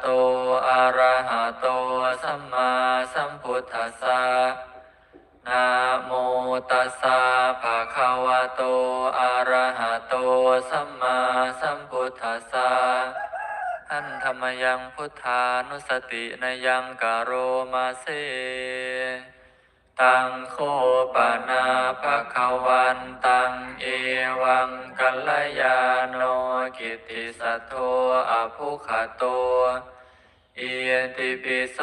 โตอะระหะโตสัมมาสัมพุทธัสสะนะโมตัสสะภะคะวะโตอะระหะโตสัมมาสัมพุทธัสสะอันธรรมยังพุทธานุสตินยังกะโรมาเซ ตังโคปนาภะคะวันตังเอวังกัลยาโนกิตติสัทโธอภุขโตเอียติปิโส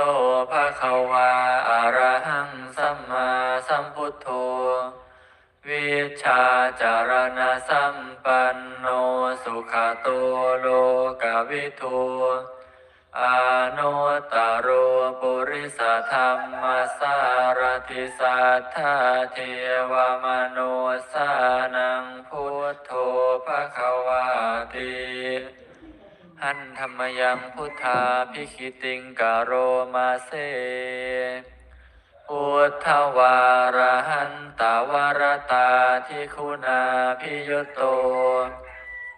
ภะคะวาอะระหังสัมมาสัมพุทโธวิชชาจารณะสัมปันโนสุขโตโลกวิทู อนุตตรโรปุริสธรรมสารติสัทธาเทวมโนสานังพุทโธภะคะวาติหันธรรมยังพุทธาพิคิติงกโรมาเซพุทธวารหันตาวรตาทิคุณาพิยุตโต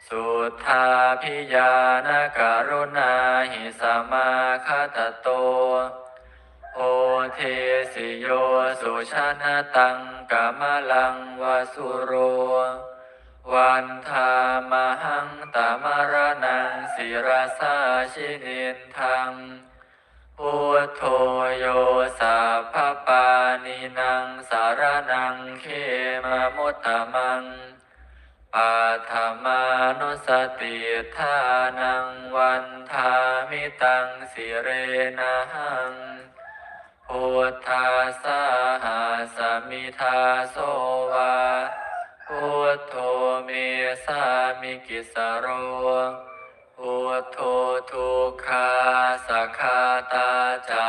สุทธาพิยานการุณาหิสมาคตโต โอเทสิโยสุชนะตังกามลังวาสุโร วันธามหังตามรนังศิรสาชินินทังพุทโธโยสัพพปานินังสารนังเขมมุตตมัง ปัทมานุส ติทานังวันทามิตังสิเรนะหังพุทธาสาหาสมิทาโสวาพุทโธเมสามิกิสโรพุทโธทุกขาสักขาตาจา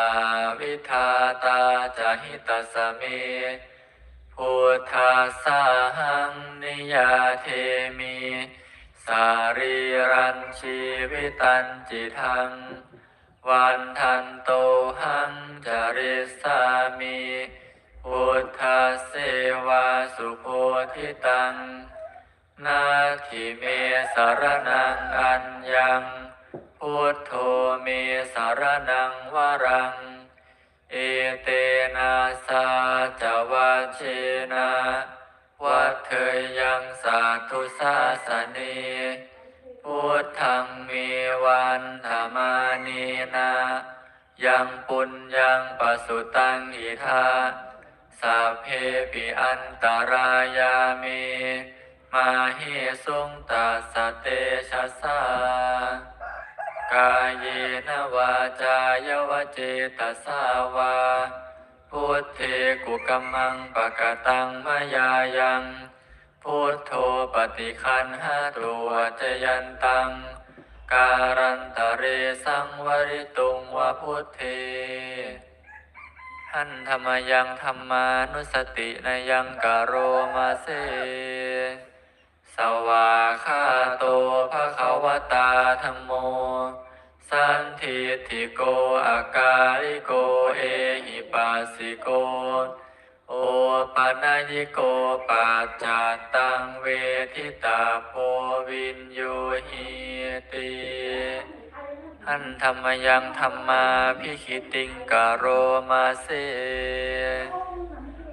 วิทาตาจาหิตสเมพุทธาสาหังนิยาเทมิ สารีรันชีวิตันจิทัง วันทันโตหังจาริสามิพุทธเสวาสุโพธิตัง นาทิเมสารนังอัญญัง พุทโธเมสารนังวรัง เอเตนะสาจวัชเชนะ วัดเทยยังสาธุสาสเนพุทธังมีวันธรรมานีนายังปุญญังปสุตังอิทาสัพเพปิอันตรายามิมาหิสุงตัสเตชะสากายเยนวาจายวเจตสาวา พุทเทกุกัมมังปะกะตังมายายังพุทโธปฏิคันหาตัวจยันตัง การันตเรสังวริตุงวะพุทเทหันธรรมยังธรรมานุสตินยังกะโรมาเซสวาคาิโก โอปัญญิโกปัจจตังเวทิตาโพวินโยหิติหันธรรมยังธรรมาพิคิติงกโรมาเซ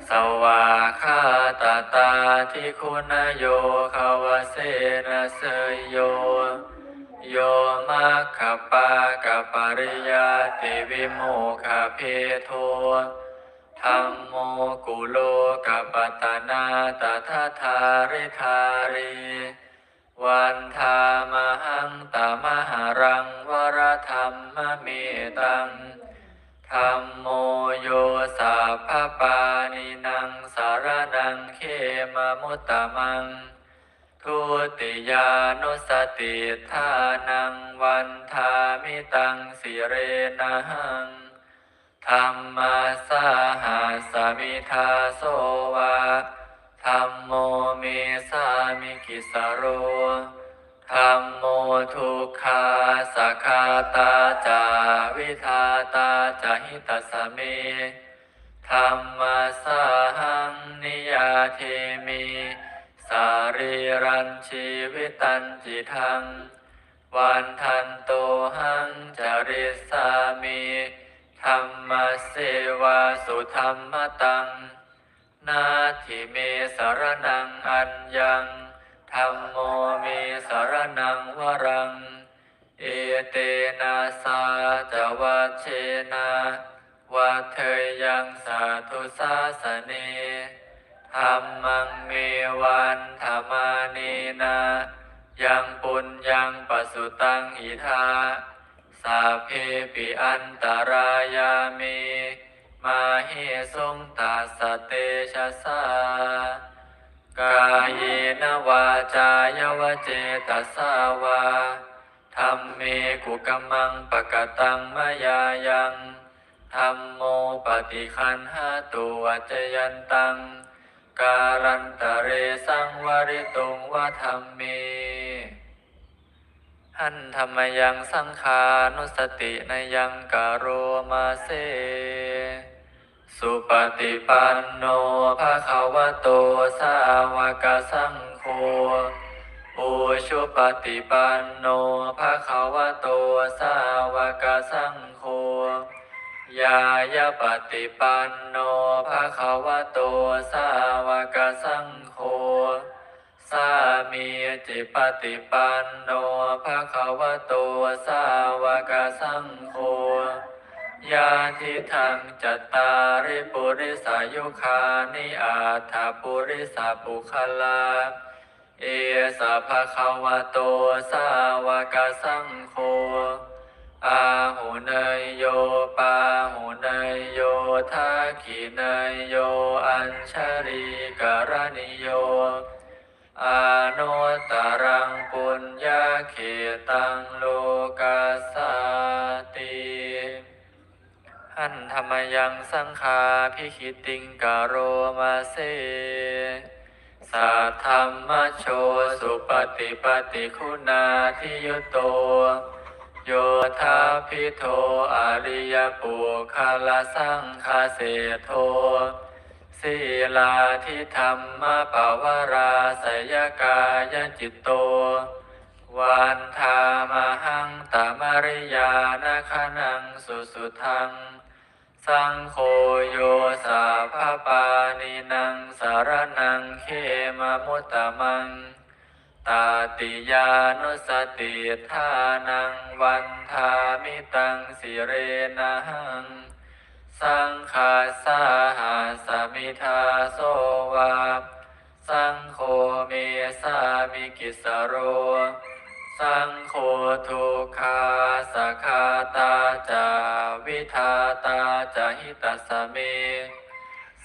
สวาคาตาตาทิคุณโยขาวเสนะเสยโย โยมัคคปากะปริยาติวิโมคเพโท ธรรมโมกุโลกปตนาตถาธาริธารีวันธามหังตามหารังวรธรรมเมตังธรรมโมโยสัพพปานินังสารนังเขมมุตตมัง ทุติยานุสติทานังวันทามิตังสิเรนะหัง ธรรมาสาหาสมิทาโสวาธรรมโมเมสามิกิสโรธรรมโมทุกขาสักขาตาจาวิทาตาจาหิตสเมธรรมสาหังนิยาเทมิสารีรันชีวิตันจิทังวันทันโตหังจริสามิธรรม เสวาสุธรรมตัง นาทิเมสารนังอัญญังธรรมโมเมสารนังวรัง เอเตนะสาจวัชเชนะวัเทยังสาธุสาสเนธรรมังเมวันธรรมานีนา ยังปุญญังปสุตังอิทา สาเพปิอันตรายามิมาเฮสุงตาสเตชะสากายนวาจายวเจตสาวาธรรมเมกุกัมมังปะกตังมายายังธรรมโมปฏิคันหาตุวัจยันตัง การันตเรสังวริตุงวะธรรมเม หันธรรมยังสังขานุสตินยังกโรมาเซ สุปฏิปันโนภะคะวะโตสาวกสังโฆอุชุปฏิปันโนภะคะวะโตสาวกสังโฆยายาปฏิปันโนภะคะวะโตสาวกสังโฆ สามีจิปฏิปันโนภะคะวะโตสาวกสังโฆยาทิทังจัตตาริปุริสายุคานิอาถาปุริสาปุคลา เอสะภะคะวะโตสาวกสังโฆอาหุเนยโยปาหุเนยโยทักขิเนยโย อัญชริกรณิโย อาโนตรังปุญญาเขตังโลกาสาติหันธรรมยังสังขาพิคิติงกโรมาเซสัทธรรมโชสุปฏิปฏิคุณาทิยุโต โยธาพิโทอริยปุคาลสังคาเสโท ศีลาทิธรรมปาวราสยกายจิตโต วันธามหังตามริยานาคนังสุสุทัง สังโฆโยสาภาปานินังสารนังเขมมุตตมัง ตาติยานุสติทานังวันทามิตังสิเรนะหัง สังฆาสาหาสมิทาโสวา สังโฆเมสามิกิสโร สังโฆทุกขาสคาตาจาวิทาตาจาหิตัสเม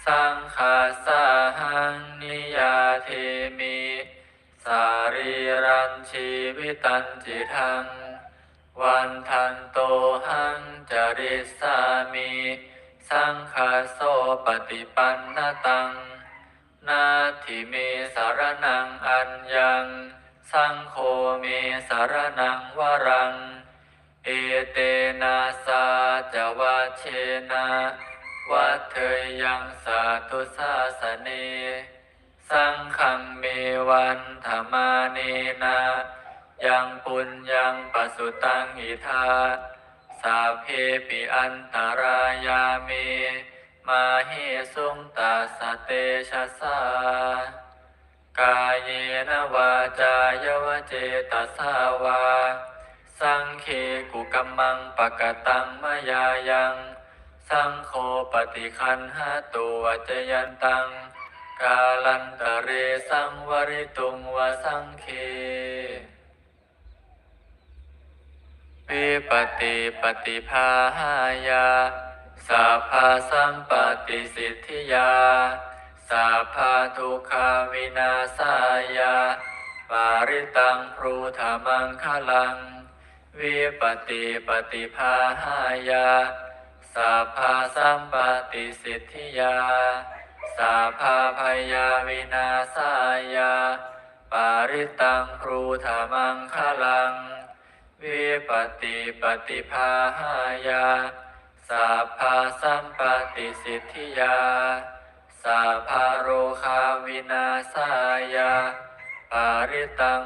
สังฆาสาหังนิยาเทมิ สารีรันชีวิตันจิทัง วันทันโตหังจริสามิ สังฆาโสปฏิปันนตัง นาทิเมสารนังอัญญัง สังโฆเมสารนังวรัง เอเตนะสาจวัชเชนะวัฏเทยังสาธุสาสเน สังฆังเมวันธรรมาเนนะ ยังปุญญังปสุตังอิทา สาเพปิอันตรายามิมาเฮสุงตาสเตชะสากายเยนวาจายวเจตสาวา สังเคกุกัมมังปะกตังมายายัง สังโฆปฏิคันหาตุวัจยันตัง กาลันตะเรสังวริตุงวสังเค วิปติปฏิภาหายาสัพพสัมปติสิทธิยาสัพพทุกขาวินาศายาปาริตังพรูธามังคลัง วิปติปฏิภาหายาสัพพสัมปติสิทธิยาสัพพพยาวินาศายาปาริตังพรูธามังคลัง วิปติปฏิภาหายาสัพพะสัมปติสิทธิยาสัพพะโรคาวินาสายาปาริตัง